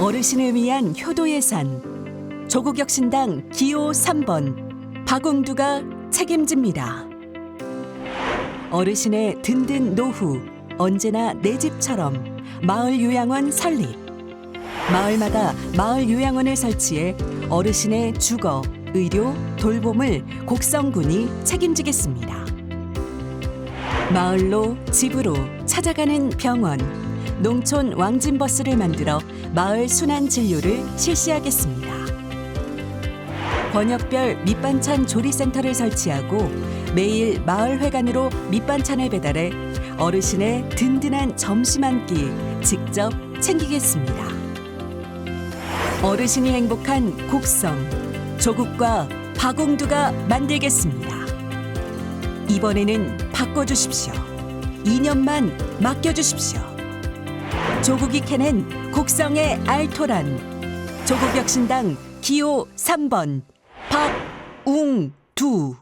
어르신을 위한 효도의 산 조국혁신당 기호 3번 박웅두가 책임집니다. 어르신의 든든 노후 언제나 내 집처럼 마을 요양원 설립 마을마다 마을 요양원을 설치해 어르신의 주거, 의료, 돌봄을 곡성군이 책임지겠습니다. 마을로 집으로 찾아가는 병원, 농촌 왕진버스를 만들어 마을 순환 진료를 실시하겠습니다. 번역별 밑반찬 조리센터를 설치하고 매일 마을 회관으로 밑반찬을 배달해 어르신의 든든한 점심 한 끼 직접 챙기겠습니다. 어르신이 행복한 곡성 조국과 박홍두가 만들겠습니다. 이번에는 바꿔주십시오. 2년만 맡겨주십시오. 조국이 캐낸 곡성의 알토란. 조국혁신당 기호 3번. 박웅두